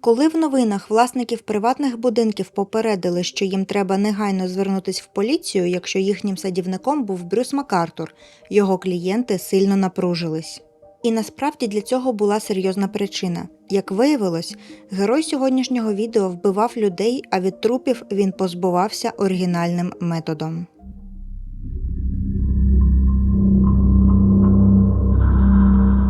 Коли в новинах власників приватних будинків попередили, що їм треба негайно звернутись в поліцію, якщо їхнім садівником був Брюс Макартур, його клієнти сильно напружились. І насправді для цього була серйозна причина. Як виявилось, герой сьогоднішнього відео вбивав людей, а від трупів він позбувався оригінальним методом.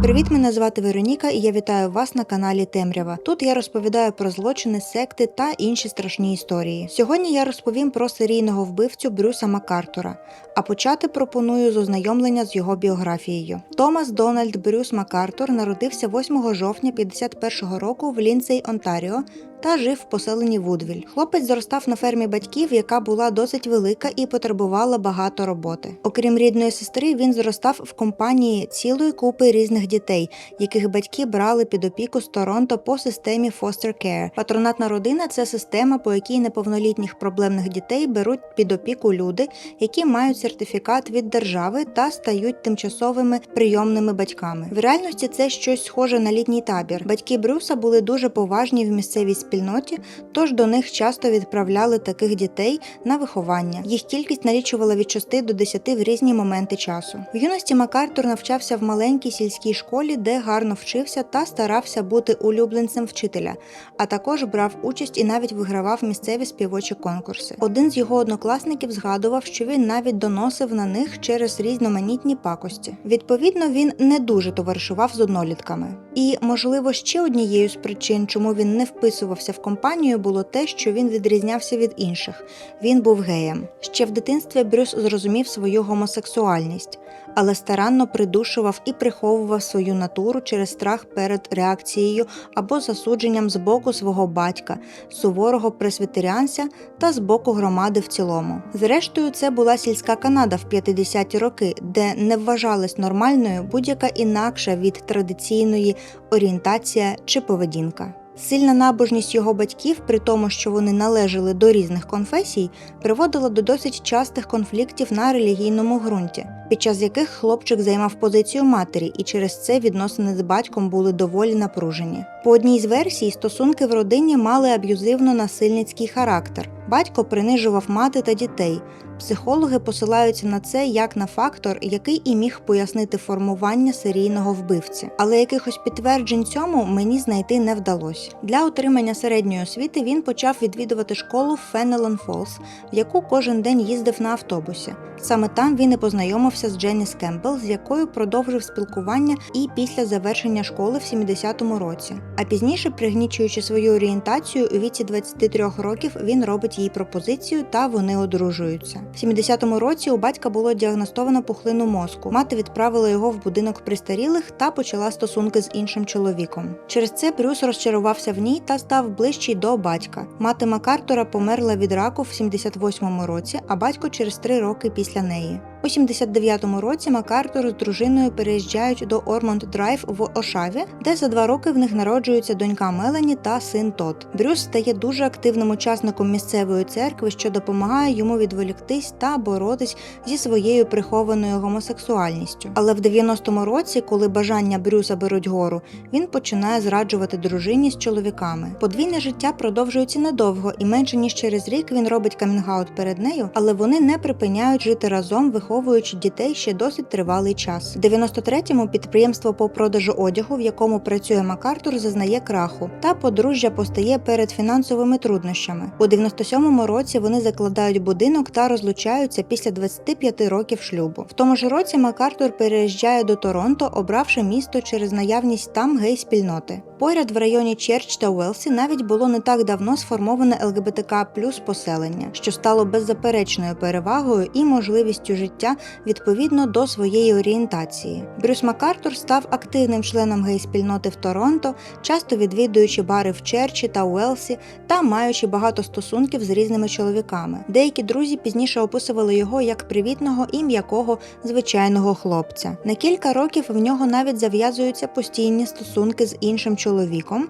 Привіт, мене звати Вероніка, і я вітаю вас на каналі Темрява. Тут я розповідаю про злочини, секти та інші страшні історії. Сьогодні я розповім про серійного вбивцю Брюса Макартура. А почати пропоную з ознайомлення з його біографією. Томас Дональд Брюс Макартур народився 8 жовтня 51 року в Лінцей, Онтаріо, та жив в поселенні Вудвіль. Хлопець зростав на фермі батьків, яка була досить велика і потребувала багато роботи. Окрім рідної сестри, він зростав в компанії цілої купи різних дітей, яких батьки брали під опіку з Торонто по системі Foster Care. Патронатна родина це система, по якій неповнолітніх проблемних дітей беруть під опіку люди, які мають сертифікат від держави та стають тимчасовими прийомними батьками. В реальності це щось схоже на літній табір. Батьки Брюса були дуже поважні в місцевій спільноті, тож до них часто відправляли таких дітей на виховання. Їх кількість налічувала від 6 до 10 в різні моменти часу. В юності Макартур навчався в маленькій сільській школі, де гарно вчився та старався бути улюбленцем вчителя, а також брав участь і навіть вигравав місцеві співочі конкурси. Один з його однокласників згадував, що він навіть доносив на них через різноманітні пакості. Відповідно, він не дуже товаришував з однолітками. І, можливо, ще однією з причин, чому він не вписувався в компанію, було те, що він відрізнявся від інших. Він був геєм. Ще в дитинстві Брюс зрозумів свою гомосексуальність, але старанно придушував і приховував свою натуру через страх перед реакцією або засудженням з боку свого батька, суворого пресвітеріанця та з боку громади в цілому. Зрештою, це була сільська Канада в 50-ті роки, де не вважалась нормальною будь-яка інакша від традиційної орієнтація чи поведінка. Сильна набожність його батьків, при тому, що вони належали до різних конфесій, приводила до досить частих конфліктів на релігійному ґрунті, під час яких хлопчик займав позицію матері, і через це відносини з батьком були доволі напружені. По одній з версій, стосунки в родині мали аб'юзивно-насильницький характер. Батько принижував мати та дітей. Психологи посилаються на це як на фактор, який і міг пояснити формування серійного вбивці. Але якихось підтверджень цьому мені знайти не вдалося. Для отримання середньої освіти він почав відвідувати школу Фенелон Фолс, в яку кожен день їздив на автобусі. Саме там він і познайомився з Дженніс Кемпбелл, з якою продовжив спілкування і після завершення школи в 70-му році. А пізніше, пригнічуючи свою орієнтацію, у віці 23 років він робить їй пропозицію та вони одружуються. В 70-му році у батька було діагностовано пухлину мозку. Мати відправила його в будинок пристарілих та почала стосунки з іншим чоловіком. Через це Брюс розчарувався в ній та став ближчий до батька. Мати Макартура померла від раку в 78-му році, а батько через три роки після неї. У 79-му році Макартур з дружиною переїжджають до Ормонд Драйв в Ошаві, де за два роки в них народжується донька Мелані та син Тод. Брюс стає дуже активним учасником місцевої церкви, що допомагає йому відволіктись та боротись зі своєю прихованою гомосексуальністю. Але в 90-му році, коли бажання Брюса беруть гору, він починає зраджувати дружині з чоловіками. Подвійне життя продовжується недовго, і менше ніж через рік він робить камінгаут перед нею, але вони не припиняють жити разом, виховуючи дітей ще досить тривалий час. В 93-му підприємство по продажу одягу, в якому працює Макартур, зазнає краху, та подружжя постає перед фінансовими труднощами. У 97-му році вони закладають будинок та розлучаються після 25 років шлюбу. В тому ж році Макартур переїжджає до Торонто, обравши місто через наявність там гей-спільноти. Поряд в районі Черч та Уелсі навіть було не так давно сформоване ЛГБТК плюс поселення, що стало беззаперечною перевагою і можливістю життя відповідно до своєї орієнтації. Брюс Макартур став активним членом гей-спільноти в Торонто, часто відвідуючи бари в Черчі та Уелсі та маючи багато стосунків з різними чоловіками. Деякі друзі пізніше описували його як привітного і м'якого звичайного хлопця. На кілька років в нього навіть зав'язуються постійні стосунки з іншим чоловіком,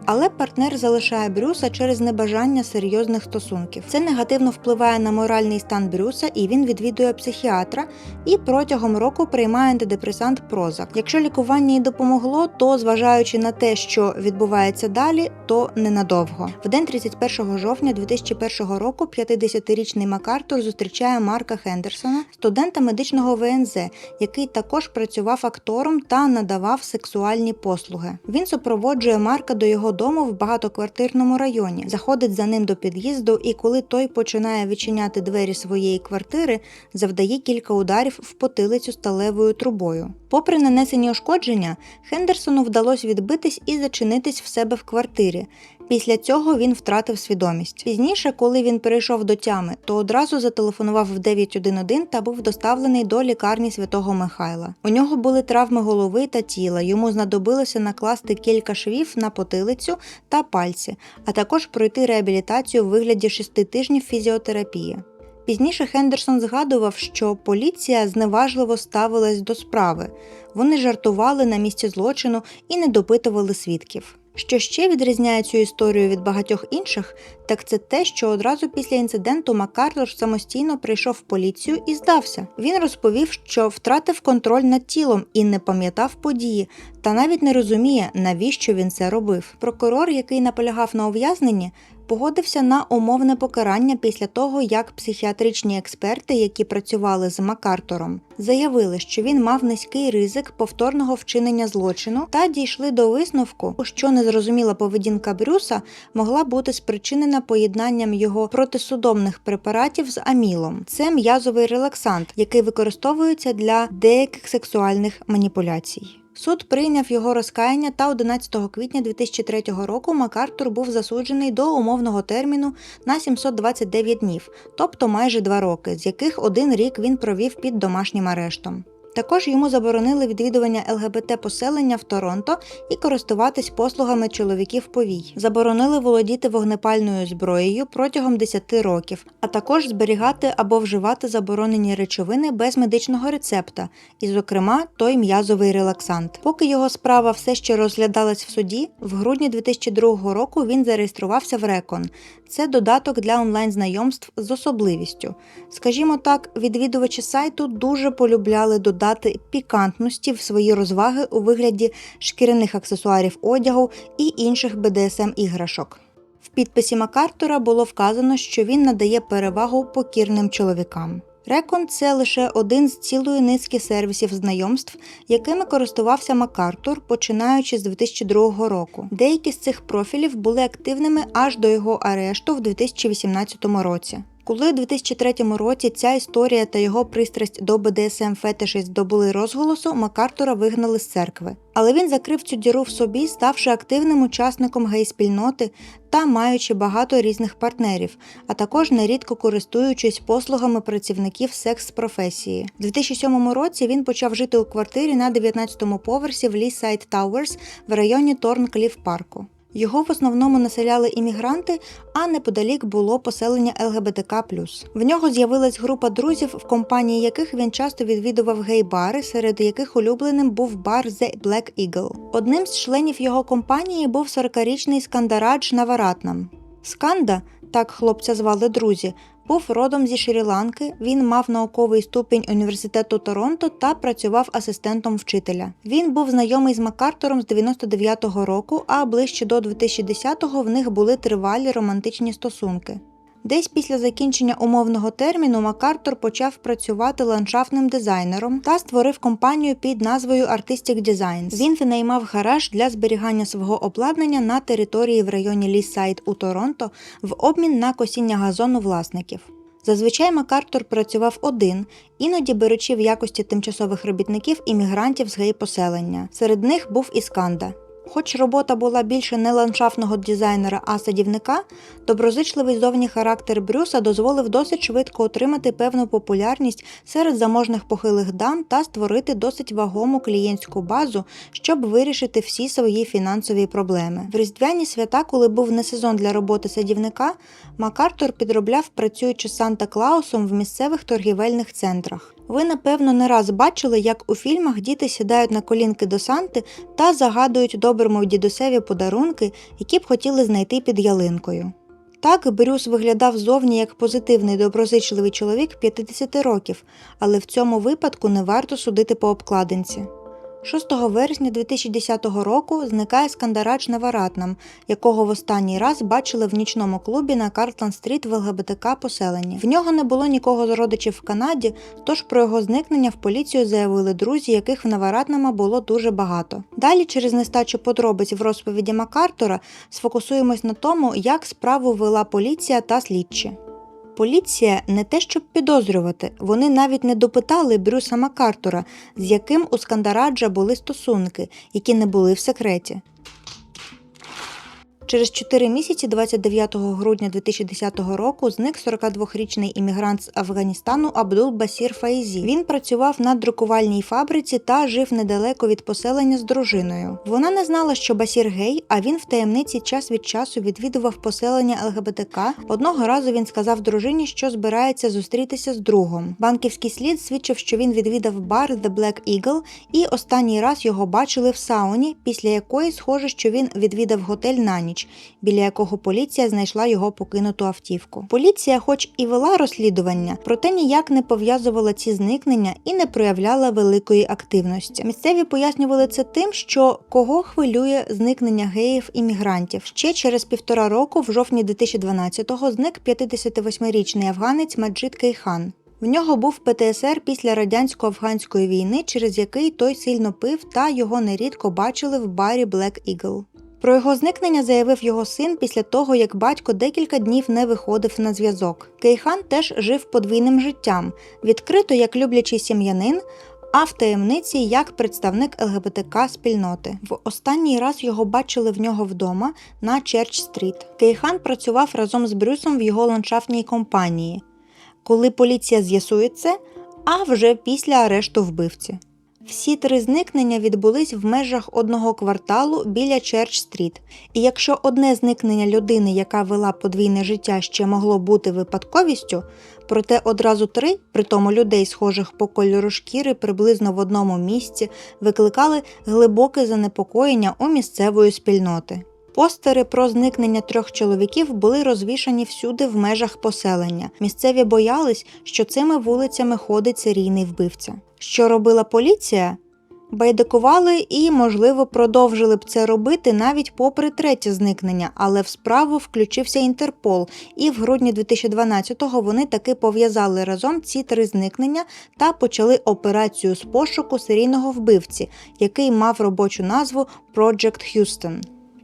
але партнер залишає Брюса через небажання серйозних стосунків. Це негативно впливає на моральний стан Брюса, і він відвідує психіатра, і протягом року приймає антидепресант Прозак. Якщо лікування їй допомогло, то зважаючи на те, що відбувається далі, то ненадовго. В день 31 жовтня 2001 року 50-річний Макартур зустрічає Марка Хендерсона, студента медичного ВНЗ, який також працював актором та надавав сексуальні послуги. Він супроводжує Марка до його дому в багатоквартирному районі, заходить за ним до під'їзду, і коли той починає відчиняти двері своєї квартири, завдає кілька ударів в потилицю сталевою трубою. Попри нанесені ушкодження, Хендерсону вдалося відбитись і зачинитись в себе в квартирі. Після цього він втратив свідомість. Пізніше, коли він перейшов до тями, то одразу зателефонував в 911 та був доставлений до лікарні святого Михайла. У нього були травми голови та тіла. Йому знадобилося накласти кілька швів на потилицю та пальці, а також пройти реабілітацію в вигляді шести тижнів фізіотерапії. Пізніше Хендерсон згадував, що поліція зневажливо ставилась до справи. Вони жартували на місці злочину і не допитували свідків. Що ще відрізняє цю історію від багатьох інших, так це те, що одразу після інциденту Макарлош самостійно прийшов в поліцію і здався. Він розповів, що втратив контроль над тілом і не пам'ятав події, та навіть не розуміє, навіщо він це робив. Прокурор, який наполягав на ув'язненні, погодився на умовне покарання після того, як психіатричні експерти, які працювали з Макартуром, заявили, що він мав низький ризик повторного вчинення злочину та дійшли до висновку, що незрозуміла поведінка Брюса могла бути спричинена поєднанням його протисудомних препаратів з амілом. Це м'язовий релаксант, який використовується для деяких сексуальних маніпуляцій. Суд прийняв його розкаяння та 11 квітня 2003 року Макартур був засуджений до умовного терміну на 729 днів, тобто майже два роки, з яких один рік він провів під домашнім арештом. Також йому заборонили відвідування ЛГБТ поселення в Торонто і користуватись послугами чоловіків повій. Заборонили володіти вогнепальною зброєю протягом 10 років, а також зберігати або вживати заборонені речовини без медичного рецепта, і, зокрема, той м'язовий релаксант. Поки його справа все ще розглядалась в суді, в грудні 2002 року він зареєструвався в Рекон. Це додаток для онлайн-знайомств з особливістю. Скажімо так, відвідувачі сайту дуже полюбляли додати пікантності в свої розваги у вигляді шкіряних аксесуарів одягу і інших BDSM іграшок. В підписі Макартура було вказано, що він надає перевагу покірним чоловікам. Рекон це лише один з цілої низки сервісів знайомств, якими користувався Макартур, починаючи з 2002 року. Деякі з цих профілів були активними аж до його арешту в 2018 році. Коли у 2003 році ця історія та його пристрасть до БДСМ фетиші здобули розголосу, Макартура вигнали з церкви. Але він закрив цю діру в собі, ставши активним учасником гей-спільноти та маючи багато різних партнерів, а також нерідко користуючись послугами працівників секс-професії. У 2007 році він почав жити у квартирі на 19-му поверсі в Лісайд Тауерс в районі Торнкліф парку. Його в основному населяли іммігранти, а неподалік було поселення ЛГБТК. В нього з'явилась група друзів, в компанії яких він часто відвідував гей-бари, серед яких улюбленим був бар The Black Eagle. Одним з членів його компанії був 40-річний Скандарадж Наваратнам. Сканда, так хлопця звали друзі, був родом зі Шрі-Ланки. Він мав науковий ступінь університету Торонто та працював асистентом вчителя. Він був знайомий з Макартуром з 99-го року, а ближче до 2010-го в них були тривалі романтичні стосунки. Десь після закінчення умовного терміну Макартур почав працювати ландшафтним дизайнером та створив компанію під назвою Artistic Designs. Він винаймав гараж для зберігання свого обладнання на території в районі Ліссайд у Торонто в обмін на косіння газону власників. Зазвичай Макартур працював один, іноді беручи в якості тимчасових робітників іммігрантів з гей-поселення. Серед них був і Сканда. Хоч робота була більше не ландшафтного дизайнера, а садівника, доброзичливий зовні характер Брюса дозволив досить швидко отримати певну популярність серед заможних похилих дам та створити досить вагому клієнтську базу, щоб вирішити всі свої фінансові проблеми. В різдвяні свята, коли був не сезон для роботи садівника, Макартур підробляв, працюючи Санта Клаусом в місцевих торгівельних центрах. Ви, напевно, не раз бачили, як у фільмах діти сідають на колінки до Санти та загадують доброму дідусеві подарунки, які б хотіли знайти під ялинкою. Так, Брюс виглядав зовні як позитивний доброзичливий чоловік 50 років, але в цьому випадку не варто судити по обкладинці. 6 вересня 2010 року зникає Скандарач Наваратнам, якого в останній раз бачили в нічному клубі на Картланд-стріт в ЛГБТК поселенні. В нього не було нікого з родичів в Канаді, тож про його зникнення в поліцію заявили друзі, яких в Наваратнама було дуже багато. Далі, через нестачу подробиць в розповіді Макартора, сфокусуємось на тому, як справу вела поліція та слідчі. Поліція не те, щоб підозрювати, вони навіть не допитали Брюса Макартура, з яким у Скандараджа були стосунки, які не були в секреті. Через 4 місяці, 29 грудня 2010 року, зник 42-річний іммігрант з Афганістану Абдул Басір Фаїзі. Він працював на друкувальній фабриці та жив недалеко від поселення з дружиною. Вона не знала, що Басір гей, а він в таємниці час від часу відвідував поселення ЛГБТК. Одного разу він сказав дружині, що збирається зустрітися з другом. Банківський слід свідчив, що він відвідав бар The Black Eagle і останній раз його бачили в сауні, після якої схоже, що він відвідав готель на ніч біля якого поліція знайшла його покинуту автівку. Поліція, хоч і вела розслідування, проте ніяк не пов'язувала ці зникнення і не проявляла великої активності. Місцеві пояснювали це тим, що кого хвилює зникнення геїв і мігрантів. Ще через півтора року, в жовтні 2012-го, зник 58-річний афганець Маджид Кейхан. В нього був ПТСР після радянсько-афганської війни, через який той сильно пив та його нерідко бачили в барі Black Eagle. Про його зникнення заявив його син після того, як батько декілька днів не виходив на зв'язок. Кейхан теж жив подвійним життям, відкрито як люблячий сім'янин, а в таємниці як представник ЛГБТК спільноти. В останній раз його бачили в нього вдома на Черч-стріт. Кейхан працював разом з Брюсом в його ландшафтній компанії. Коли поліція з'ясує це, а вже після арешту вбивці. Всі три зникнення відбулись в межах одного кварталу біля Черч-стріт. І якщо одне зникнення людини, яка вела подвійне життя, ще могло бути випадковістю, проте одразу три, притому людей, схожих по кольору шкіри приблизно в одному місці, викликали глибоке занепокоєння у місцевої спільноти. Постери про зникнення трьох чоловіків були розвішані всюди в межах поселення. Місцеві боялись, що цими вулицями ходить серійний вбивця. Що робила поліція? Байдикували і, можливо, продовжили б це робити навіть попри третє зникнення, але в справу включився Інтерпол, і в грудні 2012-го вони таки пов'язали разом ці три зникнення та почали операцію з пошуку серійного вбивці, який мав робочу назву Project Houston.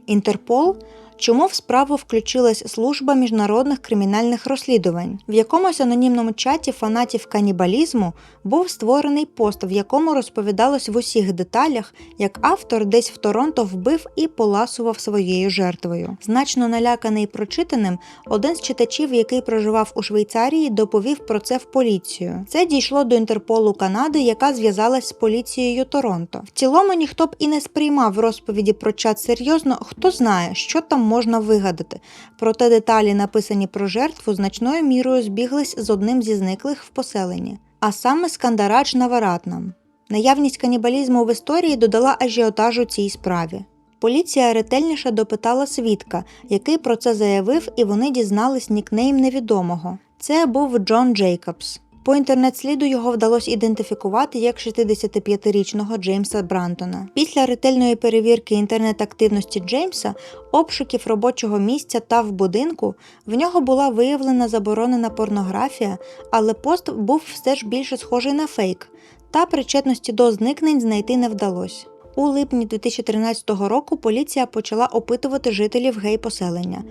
Інтерпол Чому в справу включилась служба міжнародних кримінальних розслідувань? В якомусь анонімному чаті фанатів канібалізму був створений пост, в якому розповідалось в усіх деталях, як автор десь в Торонто вбив і поласував своєю жертвою. Значно наляканий прочитаним, один з читачів, який проживав у Швейцарії, доповів про це в поліцію. Це дійшло до Інтерполу Канади, яка зв'язалась з поліцією Торонто. В цілому ніхто б і не сприймав розповіді про чат серйозно, хто знає, що там можна вигадати. Проте деталі, написані про жертву, значною мірою збіглись з одним зі зниклих в поселенні, а саме Скандарач Наваратнам. Наявність канібалізму в історії додала ажіотажу цій справі. Поліція ретельніше допитала свідка, який про це заявив, і вони дізнались нікнейм невідомого. Це був Джон Джейкобс. По інтернет-сліду його вдалося ідентифікувати як 65-річного Джеймса Брантона. Після ретельної перевірки інтернет-активності Джеймса, обшуків робочого місця та в будинку, в нього була виявлена заборонена порнографія, але пост був все ж більше схожий на фейк, та причетності до зникнень знайти не вдалося. У липні 2013 року поліція почала опитувати жителів гей-поселення.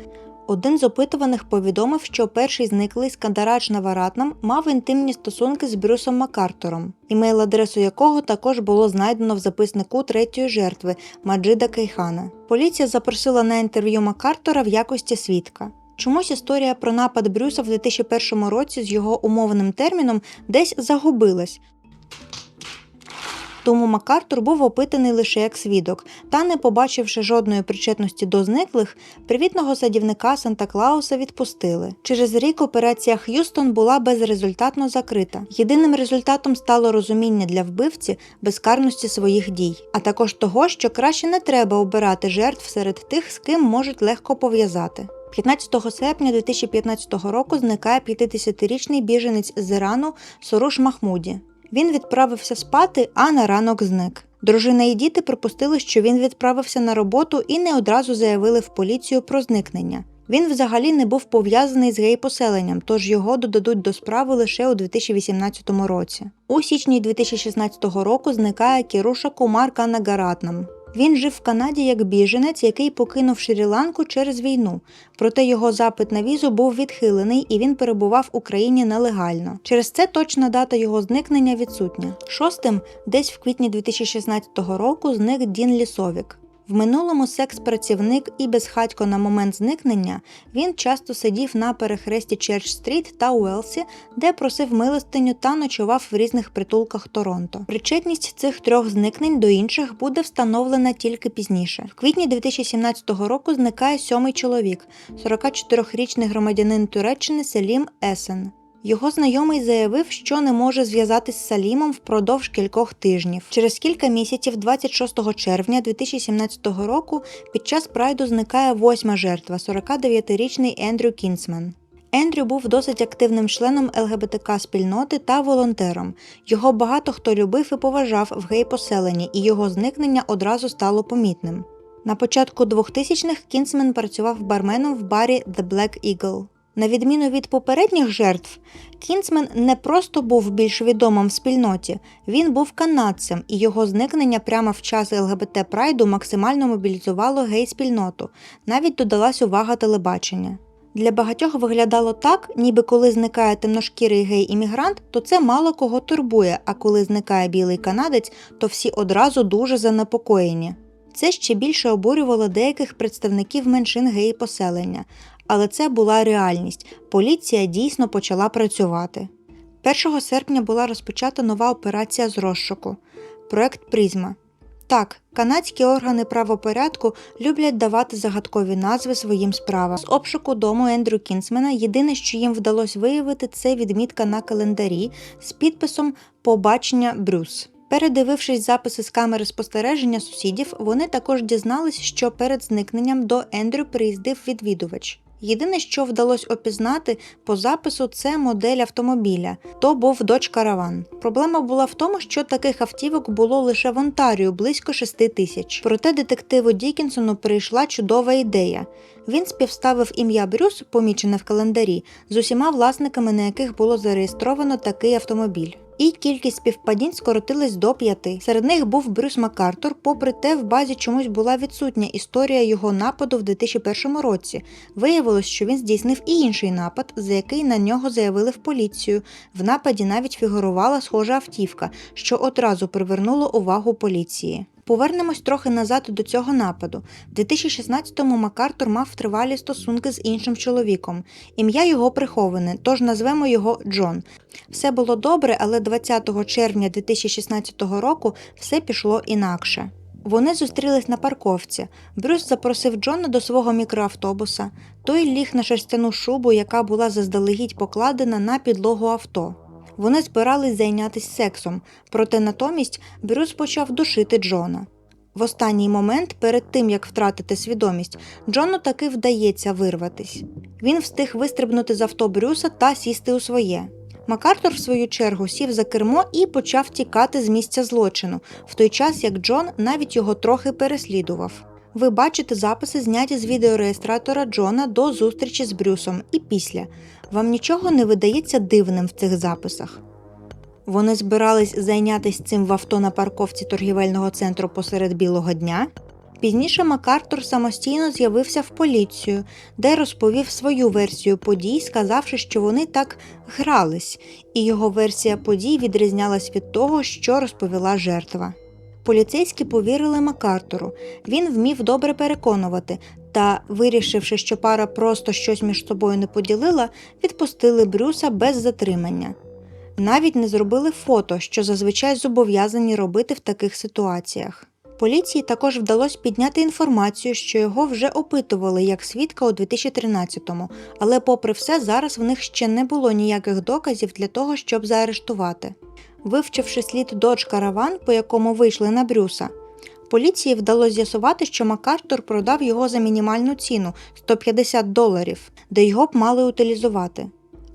Один з опитуваних повідомив, що перший зниклий Скандарач Наваратнам мав інтимні стосунки з Брюсом Макартором, імейл-адресу якого також було знайдено в записнику третьої жертви Маджида Кейхана. Поліція запросила на інтерв'ю Макартора в якості свідка. Чомусь історія про напад Брюса в 2001 році з його умовним терміном десь загубилась. Тому Макартур був опитаний лише як свідок, та, не побачивши жодної причетності до зниклих, привітного садівника Санта Клауса відпустили. Через рік операція Х'юстон була безрезультатно закрита. Єдиним результатом стало розуміння для вбивці безкарності своїх дій, а також того, що краще не треба обирати жертв серед тих, з ким можуть легко пов'язати. 15 серпня 2015 року зникає 50-річний біженець з Ірану Соруш Махмуді. Він відправився спати, а на ранок зник. Дружина і діти припустили, що він відправився на роботу і не одразу заявили в поліцію про зникнення. Він взагалі не був пов'язаний з гей-поселенням, тож його додадуть до справи лише у 2018 році. У січні 2016 року зникає Кіруша Кумар Канагаратнам. Він жив в Канаді як біженець, який покинув Шрі-Ланку через війну. Проте його запит на візу був відхилений і він перебував в Україні нелегально. Через це точна дата його зникнення відсутня. Шостим, десь в квітні 2016 року, зник Дін Лісовік. В минулому секс-працівник і безхатько на момент зникнення він часто сидів на перехресті Черч-стріт та Уелсі, де просив милостиню та ночував в різних притулках Торонто. Причетність цих трьох зникнень до інших буде встановлена тільки пізніше. В квітні 2017 року зникає сьомий чоловік, 44-річний громадянин Туреччини Селім Есен. Його знайомий заявив, що не може зв'язатись з Салімом впродовж кількох тижнів. Через кілька місяців, 26 червня 2017 року, під час прайду зникає восьма жертва 49-річний Ендрю Кінсман. Ендрю був досить активним членом ЛГБТК спільноти та волонтером. Його багато хто любив і поважав в гей-поселенні, і його зникнення одразу стало помітним. На початку 2000-х Кінсмен працював барменом в барі The Black Eagle. На відміну від попередніх жертв, Кінсмен не просто був більш відомим в спільноті, він був канадцем, і його зникнення прямо в час ЛГБТ Прайду максимально мобілізувало гей-спільноту. Навіть додалась увага телебачення. Для багатьох виглядало так, ніби коли зникає темношкірий гей-іммігрант, то це мало кого турбує, а коли зникає білий канадець, то всі одразу дуже занепокоєні. Це ще більше обурювало деяких представників меншин геї-поселення, але це була реальність. Поліція дійсно почала працювати. 1 серпня була розпочата нова операція з розшуку проект Призма. Так, канадські органи правопорядку люблять давати загадкові назви своїм справам. З обшуку дому Ендрю Кінсмена єдине, що їм вдалося виявити, це відмітка на календарі з підписом Побачення Брюс. Передивившись записи з камери спостереження сусідів, вони також дізнались, що перед зникненням до Ендрю приїздив відвідувач. Єдине, що вдалося опізнати по запису, це модель автомобіля. То був Dodge Caravan. Проблема була в тому, що таких автівок було лише в Онтаріо близько 6 тисяч. Проте детективу Дікінсону прийшла чудова ідея. Він співставив ім'я Брюс, помічене в календарі, з усіма власниками, на яких було зареєстровано такий автомобіль. І кількість співпадінь скоротилась до п'яти. Серед них був Брюс Макартур, попри те, в базі чомусь була відсутня історія його нападу в 2001 році. Виявилось, що він здійснив і інший напад, за який на нього заявили в поліцію. В нападі навіть фігурувала схожа автівка, що одразу привернуло увагу поліції. Повернемось трохи назад до цього нападу. В 2016-му Макартур мав тривалі стосунки з іншим чоловіком. Ім'я його приховане, тож назвемо його Джон. Все було добре, але 20 червня 2016 року все пішло інакше. Вони зустрілись на парковці. Брюс запросив Джона до свого мікроавтобуса. Той ліг на шерстяну шубу, яка була заздалегідь покладена на підлогу авто. Вони збирались зайнятися сексом, проте натомість Брюс почав душити Джона. В останній момент, перед тим як втратити свідомість, Джону таки вдається вирватись. Він встиг вистрибнути з авто Брюса та сісти у своє. Макартур, в свою чергу, сів за кермо і почав тікати з місця злочину, в той час як Джон навіть його трохи переслідував. Ви бачите записи, зняті з відеореєстратора Джона до зустрічі з Брюсом і після. Вам нічого не видається дивним в цих записах. Вони збирались зайнятися цим в авто на парковці торгівельного центру посеред білого дня. Пізніше Макартур самостійно з'явився в поліцію, де розповів свою версію подій, сказавши, що вони так грались, і його версія подій відрізнялась від того, що розповіла жертва. Поліцейські повірили Макартуру. Він вмів добре переконувати, та, вирішивши, що пара просто щось між собою не поділила, відпустили Брюса без затримання. Навіть не зробили фото, що зазвичай зобов'язані робити в таких ситуаціях. Поліції також вдалося підняти інформацію, що його вже опитували як свідка у 2013-му, але, попри все, зараз в них ще не було ніяких доказів для того, щоб заарештувати. Вивчивши слід Dodge Caravan, по якому вийшли на Брюса, Поліції вдалося з'ясувати, що Макартур продав його за мінімальну ціну 150 доларів, де його б мали утилізувати.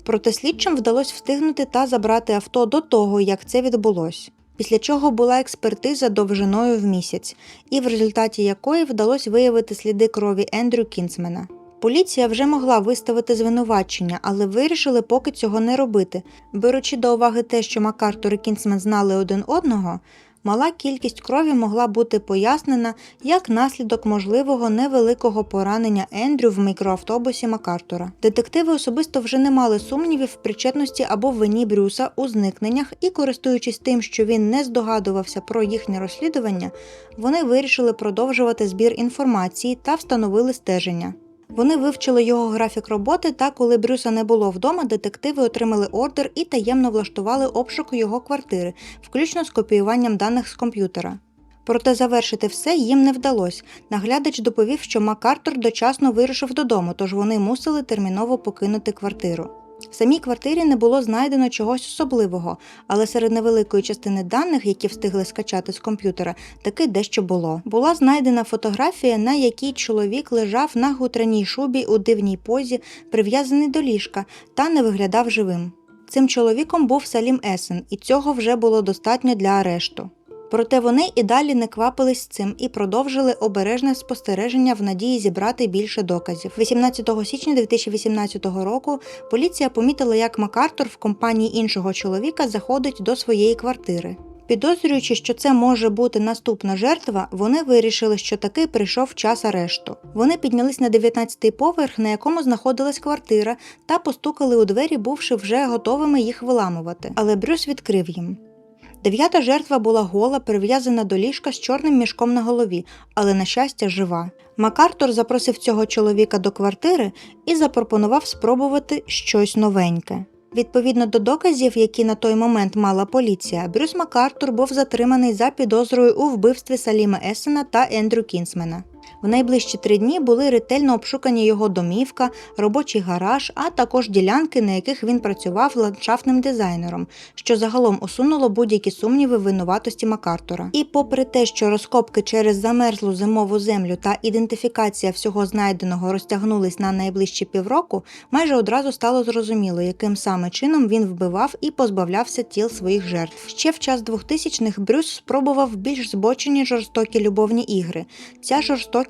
Проте слідчим вдалося встигнути та забрати авто до того, як це відбулося. Після чого була експертиза довжиною в місяць, і в результаті якої вдалося виявити сліди крові Ендрю Кінсмена. Поліція вже могла виставити звинувачення, але вирішили поки цього не робити. Беручи до уваги те, що Макартур і Кінсмен знали один одного, мала кількість крові могла бути пояснена як наслідок можливого невеликого поранення Ендрю в мікроавтобусі Макартура. Детективи особисто вже не мали сумнівів в причетності або вині Брюса у зникненнях, і, користуючись тим, що він не здогадувався про їхнє розслідування, вони вирішили продовжувати збір інформації та встановили стеження. Вони вивчили його графік роботи, та коли Брюса не було вдома, детективи отримали ордер і таємно влаштували обшук його квартири, включно з копіюванням даних з комп'ютера. Проте завершити все їм не вдалося. Наглядач доповів, що Макартур дочасно вирушив додому, тож вони мусили терміново покинути квартиру. В самій квартирі не було знайдено чогось особливого, але серед невеликої частини даних, які встигли скачати з комп'ютера, таки дещо було. Була знайдена фотографія, на якій чоловік лежав на гутряній шубі у дивній позі, прив'язаний до ліжка, та не виглядав живим. Цим чоловіком був Салім Есен, і цього вже було достатньо для арешту. Проте вони і далі не квапились цим і продовжили обережне спостереження в надії зібрати більше доказів. 18 січня 2018 року поліція помітила, як Макартур в компанії іншого чоловіка заходить до своєї квартири. Підозрюючи, що це може бути наступна жертва, вони вирішили, що таки прийшов час арешту. Вони піднялись на 19-й поверх, на якому знаходилась квартира, та постукали у двері, бувши вже готовими їх виламувати. Але Брюс відкрив їм. Дев'ята жертва була гола, прив'язана до ліжка з чорним мішком на голові, але, на щастя, жива. Макартур запросив цього чоловіка до квартири і запропонував спробувати щось новеньке. Відповідно до доказів, які на той момент мала поліція, Брюс Макартур був затриманий за підозрою у вбивстві Саліма Есена та Ендрю Кінсмена. В найближчі три дні були ретельно обшукані його домівка, робочий гараж, а також ділянки, на яких він працював ландшафтним дизайнером, що загалом усунуло будь-які сумніви винуватості Макартура. І попри те, що розкопки через замерзлу зимову землю та ідентифікація всього знайденого розтягнулись на найближчі півроку, майже одразу стало зрозуміло, яким саме чином він вбивав і позбавлявся тіл своїх жертв. Ще в час 2000-х Брюс спробував більш збочені жорстокі любовні ігри. Ця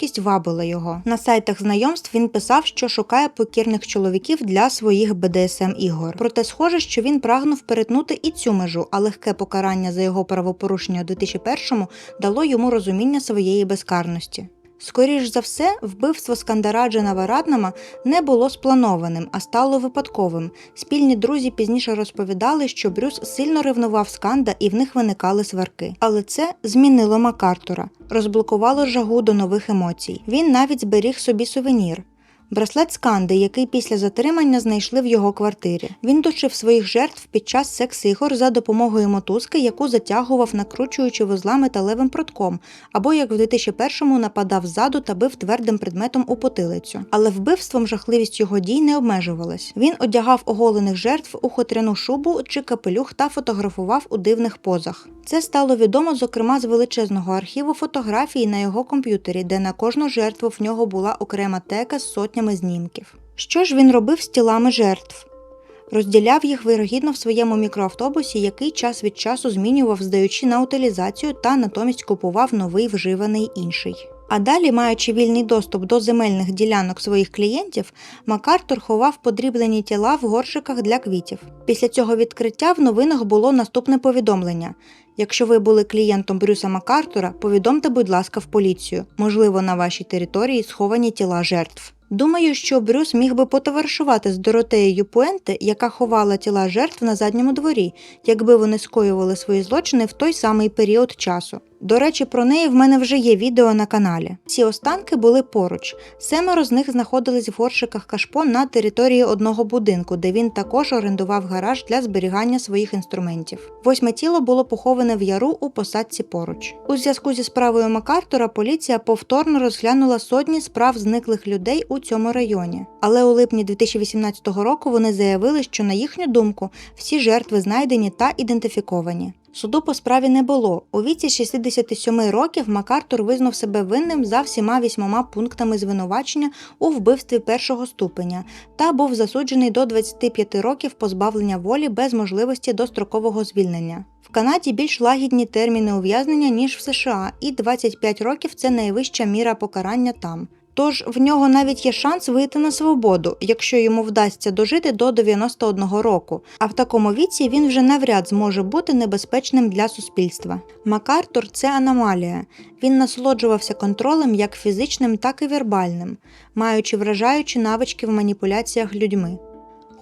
жорстокість вабила його. На сайтах знайомств він писав, що шукає покірних чоловіків для своїх БДСМ ігор. Проте схоже, що він прагнув перетнути і цю межу, а легке покарання за його правопорушення у 2001-му дало йому розуміння своєї безкарності. Скоріш за все, вбивство Скандараджена Вараднама не було спланованим, а стало випадковим. Спільні друзі пізніше розповідали, що Брюс сильно ревнував Сканда і в них виникали сварки. Але це змінило Макартура, розблокувало жагу до нових емоцій. Він навіть зберіг собі сувенір. Браслет Сканди, який після затримання знайшли в його квартирі. Він душив своїх жертв під час секс-ігор за допомогою мотузки, яку затягував, накручуючи вузла металевим протком, або як в 2001-му нападав ззаду та бив твердим предметом у потилицю. Але вбивством жахливість його дій не обмежувалась. Він одягав оголених жертв у хотряну шубу чи капелюх та фотографував у дивних позах. Це стало відомо, зокрема, з величезного архіву фотографій на його комп'ютері, де на кожну жертву в нього була окрема тека з сотнями знімків. Що ж він робив з тілами жертв? Розділяв їх вирогідно в своєму мікроавтобусі, який час від часу змінював, здаючи на утилізацію та натомість купував новий вживаний інший. А далі, маючи вільний доступ до земельних ділянок своїх клієнтів, Макартур ховав подріблені тіла в горшиках для квітів. Після цього відкриття в новинах було наступне повідомлення: якщо ви були клієнтом Брюса Макартура, повідомте, будь ласка, в поліцію. Можливо, на вашій території сховані тіла жертв. Думаю, що Брюс міг би потоваришувати з Доротеєю Пуенте, яка ховала тіла жертв на задньому дворі, якби вони скоювали свої злочини в той самий період часу. До речі, про неї в мене вже є відео на каналі. Ці останки були поруч. Семеро з них знаходились в горшиках кашпо на території одного будинку, де він також орендував гараж для зберігання своїх інструментів. Восьме тіло було поховане в яру у посадці поруч. У зв'язку зі справою Макартура поліція повторно розглянула сотні справ зниклих людей у цьому районі. Але у липні 2018 року вони заявили, що на їхню думку всі жертви знайдені та ідентифіковані. Суду по справі не було. У віці 67 років Макартур визнав себе винним за всіма вісьмома пунктами звинувачення у вбивстві першого ступеня та був засуджений до 25 років позбавлення волі без можливості дострокового звільнення. В Канаді більш лагідні терміни ув'язнення, ніж в США, і 25 років це найвища міра покарання там. Тож в нього навіть є шанс вийти на свободу, якщо йому вдасться дожити до 91 року. А в такому віці він вже навряд зможе бути небезпечним для суспільства. Макартур це аномалія. Він насолоджувався контролем як фізичним, так і вербальним, маючи вражаючі навички в маніпуляціях людьми.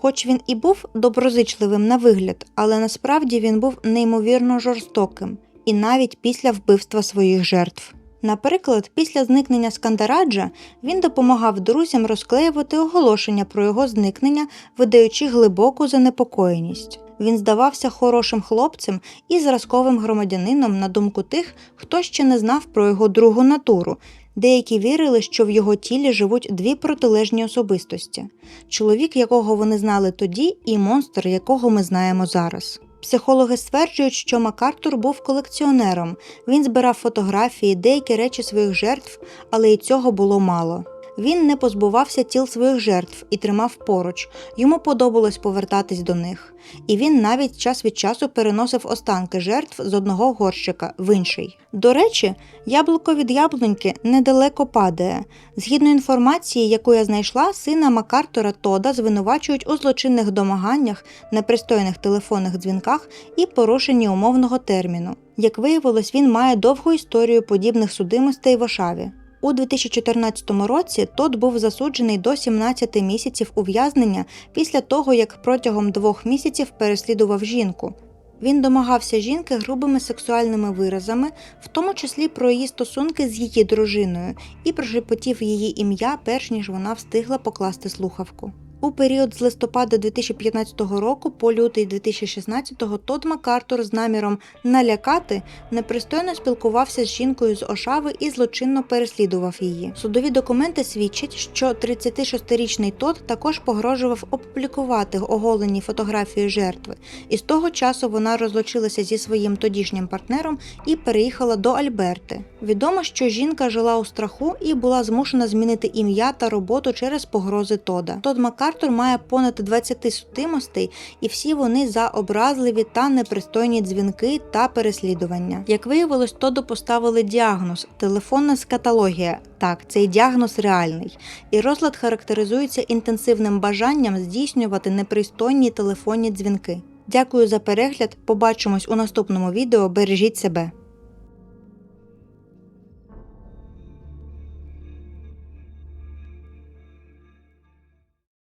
Хоч він і був доброзичливим на вигляд, але насправді він був неймовірно жорстоким, і навіть після вбивства своїх жертв. Наприклад, після зникнення Скандараджа він допомагав друзям розклеювати оголошення про його зникнення, видаючи глибоку занепокоєність. Він здавався хорошим хлопцем і зразковим громадянином на думку тих, хто ще не знав про його другу натуру. Деякі вірили, що в його тілі живуть дві протилежні особистості: чоловік, якого вони знали тоді, і монстр, якого ми знаємо зараз. Психологи стверджують, що Макартур був колекціонером. Він збирав фотографії, деякі речі своїх жертв, але і цього було мало. Він не позбувався тіл своїх жертв і тримав поруч. Йому подобалось повертатись до них. І він навіть час від часу переносив останки жертв з одного горщика в інший. До речі, яблуко від яблуньки недалеко падає. Згідно інформації, яку я знайшла, сина Макартура Тода звинувачують у злочинних домаганнях, непристойних телефонних дзвінках і порушенні умовного терміну. Як виявилось, він має довгу історію подібних судимостей в Ошаві. У 2014 році Тод був засуджений до 17 місяців ув'язнення після того, як протягом двох місяців переслідував жінку. Він домагався жінки грубими сексуальними виразами, в тому числі про її стосунки з її дружиною, і прошепотів її ім'я, перш ніж вона встигла покласти слухавку. У період з листопада 2015 року по лютий 2016 Тод Макартур з наміром налякати непристойно спілкувався з жінкою з Ошави і злочинно переслідував її. Судові документи свідчать, що 36-річний Тод також погрожував опублікувати оголені фотографії жертви, і з того часу вона розлучилася зі своїм тодішнім партнером і переїхала до Альберти. Відомо, що жінка жила у страху і була змушена змінити ім'я та роботу через погрози Тода. Тод Макартур має понад 20 судимостей, і всі вони за образливі та непристойні дзвінки та переслідування. Як виявилось, Тоду поставили діагноз телефонна скатологія. Так, цей діагноз реальний, і розлад характеризується інтенсивним бажанням здійснювати непристойні телефонні дзвінки. Дякую за перегляд. Побачимось у наступному відео. Бережіть себе.